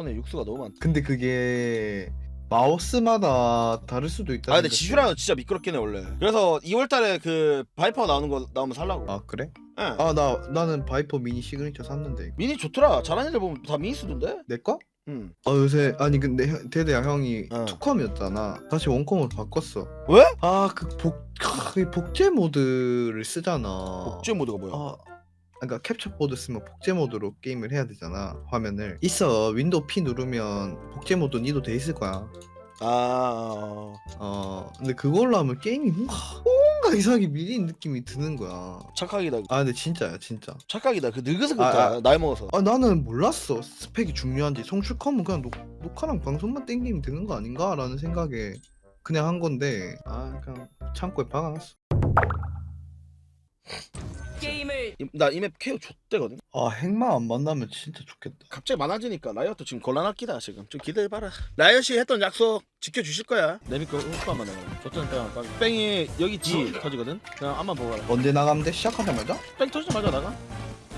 손에 육수가 너무 많다. 근데 그게 마우스마다 다를 수도 있다. 아 근데 지슈라는 진짜 미끄럽긴 해 원래. 그래서 2월달에 그 바이퍼 나오는 거 나오면 살라고. 아 그래? 예. 아 나 나는 바이퍼 미니 시그니처 샀는데 미니 좋더라. 잘하는 애들 보면 다 미니 쓰던데. 내 거? 응. 아 요새 아니 근데 형- 대대야 형이 어. 투컴이었잖아. 다시 원컴으로 바꿨어. 왜? 아그복 복제 모드를 쓰잖아. 복제 모드가 뭐야? 아 그러니까 캡처 보드 쓰면 복제 모드로 게임을 해야 되잖아 화면을 있어 윈도우 P 누르면 복제 모드 니도 돼 있을 거야 아. 어 근데 그걸로 하면 게임이 뭔가 뭔가 이상하게 밀린 느낌이 드는 거야 착각이다. 아 근데 진짜야 진짜 착각이다. 그 늙어서 아, 그렇다. 나이 먹어서. 아 나는 몰랐어 스펙이 중요한지 송출컴은 그냥 녹, 녹화랑 방송만 땡기면 되는 거 아닌가 라는 생각에 그냥 한 건데 아 그냥 창고에 박아놨어 게임을 이- 나 이맵 케어 좆대거든. 아 핵만 안 만나면 진짜 좋겠다 갑자기 많아지니까 라이엇도 지금 곤란하기다 지금. 좀 기대해봐라. 라이엇이 했던 약속 지켜주실 거야. 내비거 흑수만 내가. 뺑 뺑. 뺑이 여기 뒤 터지거든. 그냥 앞만 보고 가라. 언제 나가면 돼? 시작하자마자? 뺑 터지자마자 나가.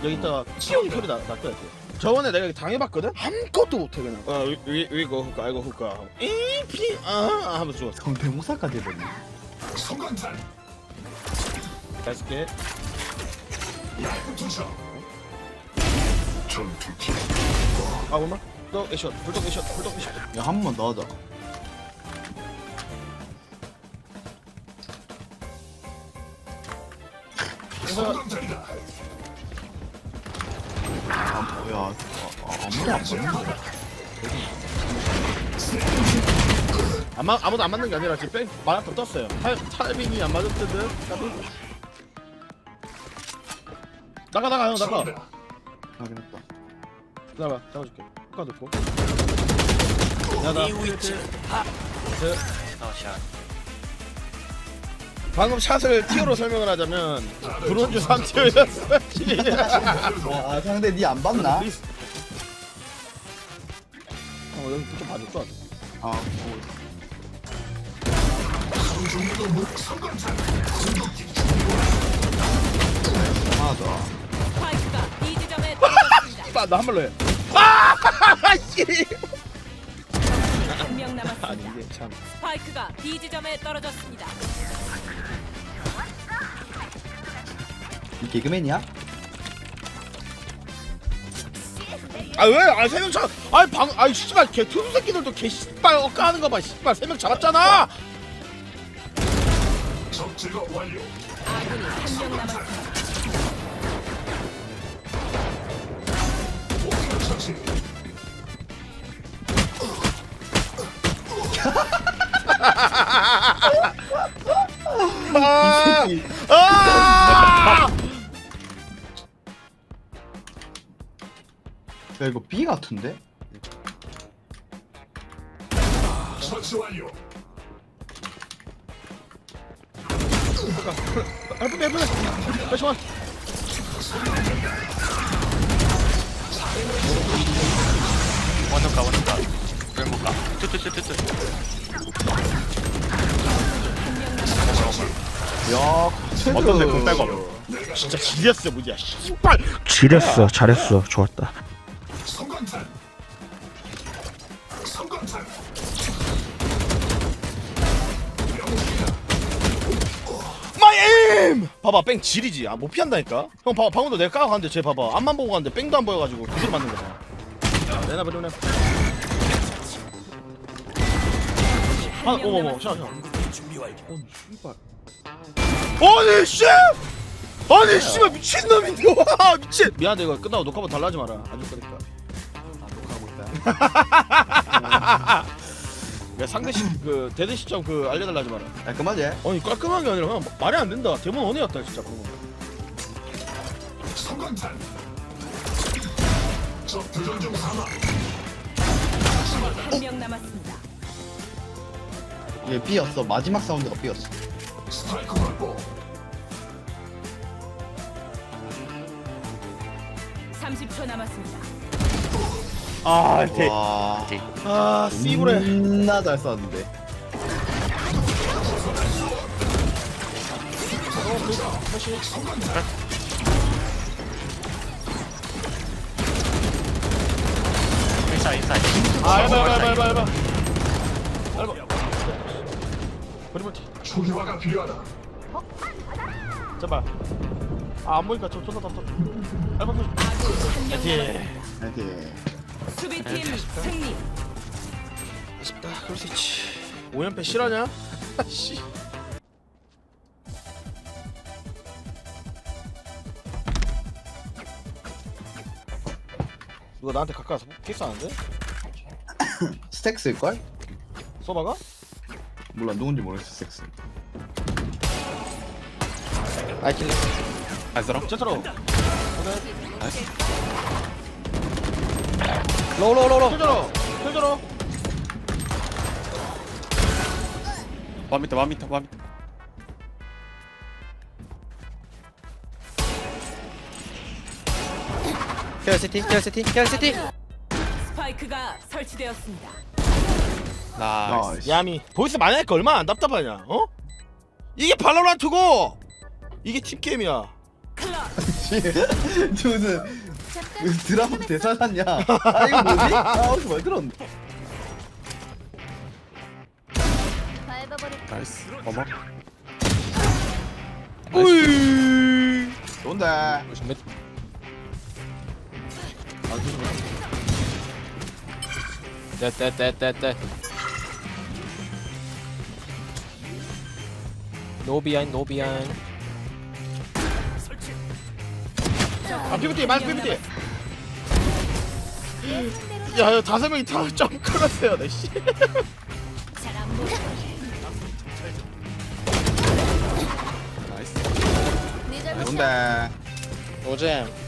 여기 있다가 튀용 소리 나, 났거야 돼. 저번에 내가 여기 당해봤거든? 아무것도 못해 그냥 어 위, 위, 위고 훅가 알고 훅가 이피 아 하면서 죽었어 성대모사까지 해버리네 다섯 개 아, 얼마? 또 애션, 불독 애션, 불독 애션. 야 한번더 하자 아 뭐야 아, 아, 아무도 안 봤는데 아마 아무도 안 맞는 게 아니라 지금 뺑 만화터 떴어요. 탈 탈빙이 안 맞을 텐데. 나가 나가 형 나가. 확인했다 나가 잡아줄게. 효과 듣고. 야나 방금 샷을 티어로 설명을 하자면 브론즈 3티어였어. 아 상대 니 안 봤나? 어 여기 좀 봐줬어. 아 어. 하나 더 스파이크가 B 지점에 떨어졌습니다. 나한 발로 해. 아! 씨. 한명 아니 남았습니다. 이게 참. 스파이크가 B 지점에 떨어졌습니다. 이 개그맨이야? 아 왜? 아 세명 잡. 아이 방. 아이 씨발 개 투수 새끼들도 개 씨발 엇가하는 거 봐. 씨발 세 명 잡았잖아. 아군이 한 명 남았습니다. 아. 아! 야 이거 B 같은데? 해보게 해보게. 다시 와. 원어가 원어가 왼볼까? 뚜뚜뚜뚜뚜 야 어떤데 공 빼고 진짜 지렸어 뭐야. 씨발. 지렸어 잘했어. 좋았다. 마이 에임! 봐봐 뺑 지리지. 아 못 피한다니까? 형 봐봐 방금도 내가 까고 갔는데 쟤 봐봐. 앞만 보고 갔는데 뺑도 안 보여가지고 두드려 맞는 거봐. 내놔 버려 내놔 아 어머머 샤 샤. 아니 씨 아니 씨발 미친놈인데 와 미친 미안해 이거 끝나고 녹화본 달라 하지 마라 안 줄 거니까 야 상대 시 그 대대 시점 그 알려달라 하지 마라 깔끔하지? 아니 깔끔한 게 아니라 그냥 말이 안 된다. 대본 원이었다 진짜 그런 거. 한명 남았습니다. 얘 B였어 마지막 사운드가 B였어 30초 남았습니다. 아, 대. 와 아, 씨부레. 존나 잘 쐈는데 회사 인사이 인사이 아 해봐 해봐 해봐 해봐 그리고 초기화가 필요하다. 제발 아 안 보니까 저 존나 답답 해봐 아군 한명 예. 남았습니다. 수비팀 승리. 아쉽다 그럴 수 있지 5연패 실화냐? 씨 이거 나한테 가까워서 키스하는데? 스택스일걸? 소바가? 몰라 누군지 모르겠어 스택스. 아이킬 나이스로 제트로. 로로로로 킬저로. 킬저로. 와미터 와미터 와미터 켈시티 켈시티 켈시티. 스파이크가 설치되었습니다. 나이스. 나이스 야미. 보이스 많이 하니까 얼마나 안 답답하냐 어? 이게 발로란트고! 이게 팀게임이야. 클럽 무슨 무슨 드라마 대사 같냐. 아 이거 뭐지? 아 어디서 많이 들었는데. 나이스. 어머. 좋은데. 떼떼떼떼떼 노비아인 노비아인 아 PPT 마이크 PPT 야, 야 다섯 명이 다점 끊었어요 내 씨. 나이스 좋은데? 노잼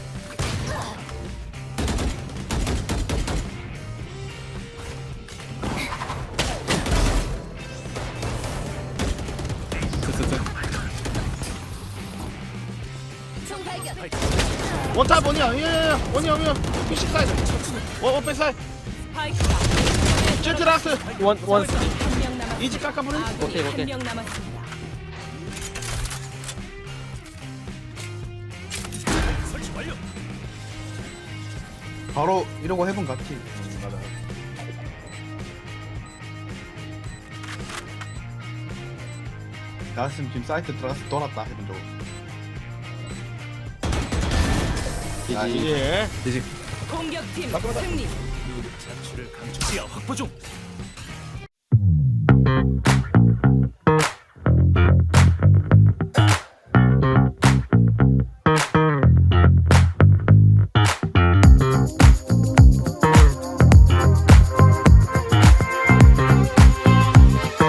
원탑 원이야 예예예. 원이야 원이야 피식 사이드. 원 원 백 사이드. 스파이크가 제트 라스. 원원. 한명 남았습니다. 이지 깎아보는 오케이, 오케이. 한명 남았습니다. 바로 이러고 해본 같지? 맞아 나였으면 지금 사이트 들어가서 돌았다 해본 적 아, 이제 공격팀 승리.